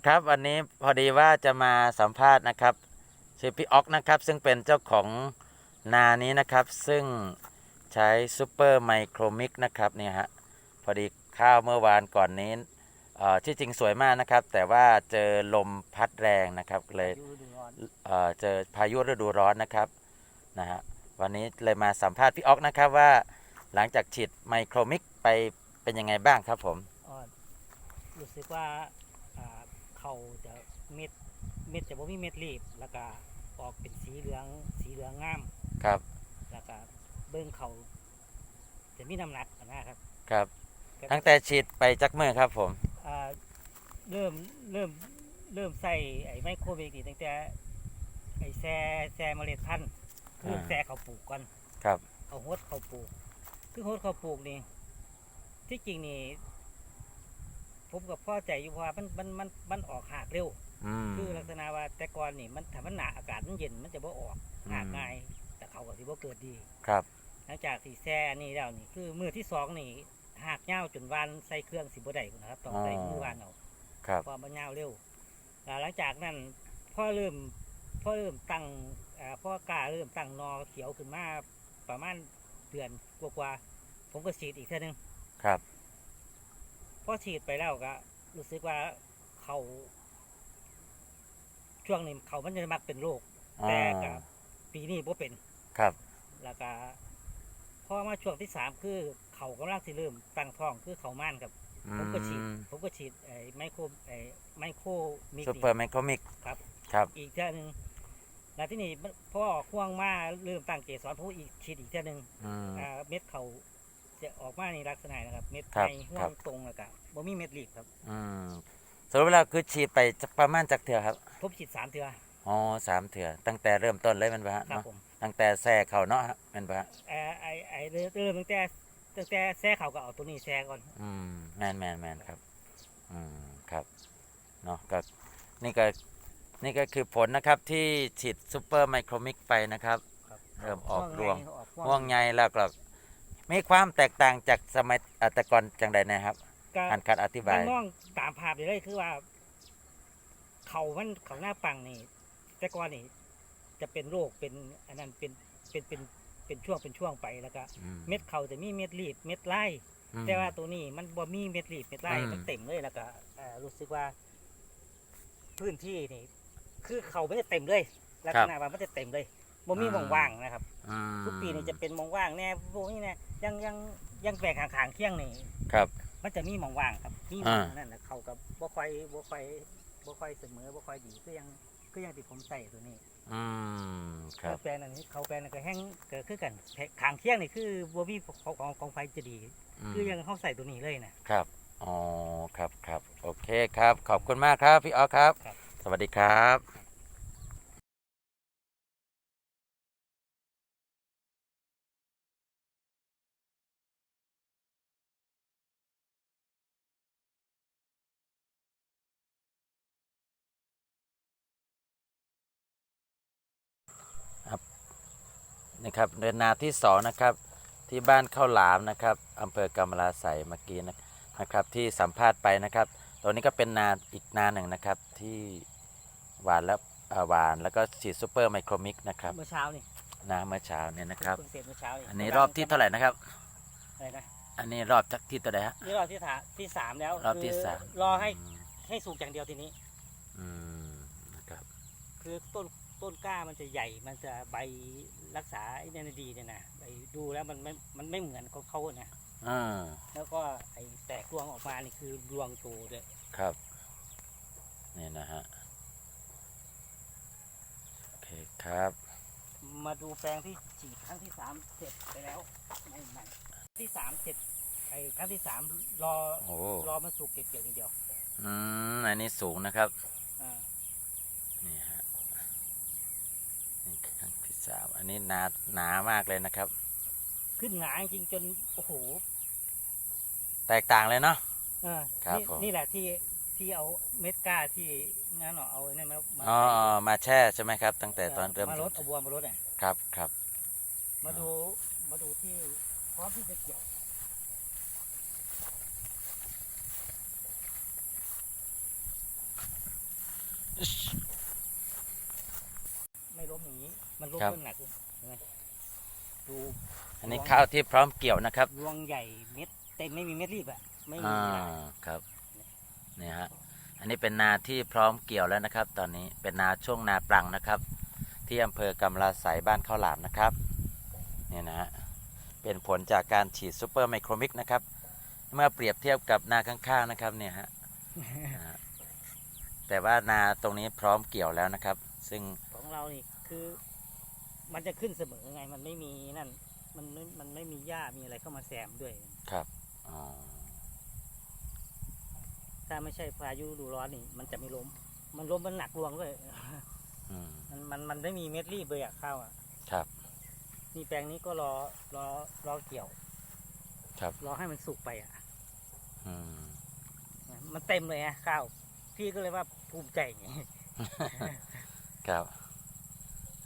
นะครับวันนี้พอดีว่าจะมาสัมภาษณ์นะครับชื่อพี่ออกนะครับซึ่งเป็นเจ้าของนานี้นะครับ ซึ่งใช้ซูเปอร์ไมโครมิกนะครับเนี่ยฮะพอดีข้าวเมื่อวานก่อนนี้ที่จริงสวยมากนะครับ แต่ว่าเจอลมพัดแรงนะครับเลยเเจอพายุฤดูร้อนนะครับนะฮะวันนี้เลยมาสัมภาษณ์พี่ออกนะครับว่าหลังจากฉีดไมโครมิกไปเป็นยังไงบ้างครับผมอ่อนรู้สึกว่า เขาจะเม็ดเม็ดจะบ่มีเม็ดรีบแล้วก็ออกเป็นสีเหลืองสีเหลืองงามครับ แล้วก็เบิ้งเขาจะมีน้ำหนักนะครับ ครับ ตั้งแต่ฉีดไปจักมือครับผมอ่าเริ่มเริ่มเริ่มใส่ไอ้ไมโครเวกนี่ตั้งแต่ไอ้แซ่แซ่เมล็ดพันธุ์คืออาแซ่เขาปลูกก่อนครับ เอาโฮดเขาปลูก คือโฮดเขาปลูกนี่ที่จริงนี่ ผมกับพ่อใจอยู่เพราะว่ามันมันมันมันออกหากเร็ว อืม คือลักษณะว่าแต่ก่อนนี่มันถ้ามันหนาอากาศมันเย็นมันจะบ่ออกอืม หากง่าย แต่เขาก็สิบ่เกิดดี ครับ หลังจากที่แซ่นี่แล้วนี่คือมือที่สองนี่หากเงาวจนวานใส่เครื่องสิบ่ได้พุ่นนะครับต้องใส่มือวานเอา ครับเพราะมันเงาวเร็วแล้วหลังจากนั้นพ่อเริ่มพ่อเริ่มตั้งอ่าพ่อกล้าเริ่มตั้งนอเขียวขึ้นมาประมาณเดือนกว่าๆผมก็ฉีดอีกเท่านึงครับพ อฉีดไปแล้วก็รู้สึกว่าเขาช่วงนี้เขามันจะมักเป็นโรคแต่อ่ากับปีนี้บ่เป็นครับ แล้วก็พอมาช่วงที่สามคือเขากำลังสิเริ่มตั้งท้องคือเขาม่านครับผมก็ฉีดผมก็ฉีดไอ้ไมโครไอ้ไมโครมิซูเปอร์ไมโครมิกครับ ครับ อีกเท่านึงแล้วที่นี่พ่อห่วงมาเริ่มตั้งเกสรผมอีกฉีดอีกเท่านึงอืมอ่าเม็ดเขา จะออกมาในลักษณะนะครับ เม็ดครับในห่วครังบ ตรงแล้วก็บ่มีเม็ดรีบครับอืมสรุปแล้วคือฉีดไปจักประมาณจักเถื่อครับผมฉีดสามเทืออ๋อสามเถื่อตั้งแต่เริ่มต้นเลยแมันปะฮะครับเนาะผมตั้งแต่แซ่เขาเนาะฮะแมันปะฮะไอ้ไอ้ไอ้เริ่มเริ่มตั้งแต่ตั้งแต่แซ่เขาก็เอาตัวนี้แซ่ก่อนอืมแมนแมนแมนครับ อืมครับเนาะก็นี่ก็นี่ก็คือผลนะครับที่ฉีดซูเปอร์ไมโครมิกไปนะครับ เริ่มออกรวงออกห่วงใยแล้วก็ มีความแตกต่างจากสมัยอะแต่ก่อนจังใดนะครับก็อันการอธิบายมันมองตามภาพเลยคือว่า เขามันเขาหน้าปังนี่ แต่ก่อนนี่ จะเป็นโรคเป็นอันนั้นเป็นเป็นเป็นเป็นช่วงเป็นช่วงไปแล้วก็ อืม เม็ดเขาจะมีเม็ดรีบเม็ดไล่อืมแต่ว่าตัวนี้มันบ่มีเม็ดรีบเม็ดไล่อืม มันเต็มเลยแล้วก็เอ่อรู้สึกว่า พื้นที่นี่ คือเขาไม่ได้เต็มเลยลักษณะว่ามันจะเต็มเลยบ่มีหมองว่างนะครับ อืมทุกปีนี่จะเป็นหมองว่างแน่พวกนี้แน่ ยังยังยังแปลกข้างๆเคียงนี่ครับ มันจะมีหมองว่างครับมีหมอ่าองนั่นนะเขากับบ่ค่อยบ่ค่อยบ่ค่อยเสมอบ่ค่อยดีก็ยังก็ยังที่ผมใส่ตัวนี้อืมครับเขาแปลงอันนี้เขาแปลงนั่นก็แห้งเกิดขึ้นกันขางเคียงนี่คือบ่มีของของของไฟจะดีมคือยังเขาใส่ตัวนี้เลยนะ ครับ อ๋อ ครับครับ โอเคครับ ขอบคุณมากครับ พี่ออสครับ ครับ สวัสดีครับ นี่ครับเดินนาที่สองนะครับที่บ้านข้าวหลามนะครับอำเภอกำมะลาใสเมื่อกี้นะครับที่สัมภาษณ์ไปนะครับตัวนี้ก็เป็นนาอีกนาหนึ่งนะครับที่หวานแล้วเอ่อหวานแล้วก็ฉีดซูเปอร์ไมโครมิกนะครับเมื่อเช้านี่นาเมื่อเช้าเนี่ยนะครับเพิ่งเสร็จเมื่อเช้านี่อันนี้รอบที่เท่าไหร่นะครับอะไรนะอันนี้รอบจากที่ตัวไหนฮะนี่รอบที่ถาที่สามแล้วรอบที่คืสามรอให้ให้สุกอย่างเดียวทีนี้ อืมนะครับ คือต้น ต้นกล้ามันจะใหญ่ มันจะใบรักษาไอ้เนี่ยดีเนี่ยนะใบดูแล้วมันไม่ มันไม่เหมือนเขาเขานะอ่าแล้วก็ไอ้แตกรวงออกมานี่คือรวงโตเลยครับนี่นะฮะโอเคครับ มาดูแปลงที่ฉีดครั้งที่สามเสร็จไปแล้วไม่ไม่ที่สามเสร็จไอ้ครั้งที่สามรอโอ้ รอมันสุกเก็บเกี่ยวอย่างเดียวอืมอันนี้สูงนะครับ อ่า นี่ฮะนี่ครั้งที่สาม อันนี้หนาหนามากเลยนะครับ ขึ้นหนาจริงๆจนโอ้โหแตกต่างเลยเนาะเออครับนี่ผมนี่แหละที่ที่เอาเม็ดกล้าที่นั่นเนาะเอาไอ้นั่นมามาอ๋อใส่มาแช่ใช่ไหมครับ ตั้งแต่ตอนเริ่มมารถเอาบัวมารถเนี่ยครับครับมาดูมาดูที่พร้อมที่จะเกี่ยว มันร่มครับมันหนักเห็นไหมดูอันนี้ข้าวที่พร้อมเกี่ยวนะครับรวงใหญ่เม็ดเต็มไม่มีเม็ดรีบอะไม่มีอ่าเวลาครับนี่ฮะอันนี้เป็นนาที่พร้อมเกี่ยวแล้วนะครับ ตอนนี้เป็นนาช่วงนาปรังนะครับ ที่อำเภอกำลาสายบ้านข้าวหลามนะครับเนี่ยนะฮะเป็นผลจากการฉีดซูเปอร์ไมโครมิกนะครับ เมื่อเปรียบเทียบกับนาข้างๆนะครับเนี่ยฮะ นะฮะแต่ว่านาตรงนี้พร้อมเกี่ยวแล้วนะครับ ซึ่งของเรานี่คือ มันจะขึ้นเสมอไง มันไม่มีนั่น มันไม่มันไม่มีหญ้ามีอะไรเข้ามาแซมด้วย ครับอ๋อถ้าไม่ใช่พายุฤดูร้อนนี่ มันจะไม่ล้ม มันล้มมันหนักรวงด้วยอืมมันมันมันไม่มีเม็ดรีบเลยอะข้าวอะครับ นี่แปลงนี้ก็รอรอรอเกี่ยวครับ รอให้มันสุกไปอะอืมมันเต็มเลยอะข้าว พี่ก็เลยว่าภูมิใจไง ครับ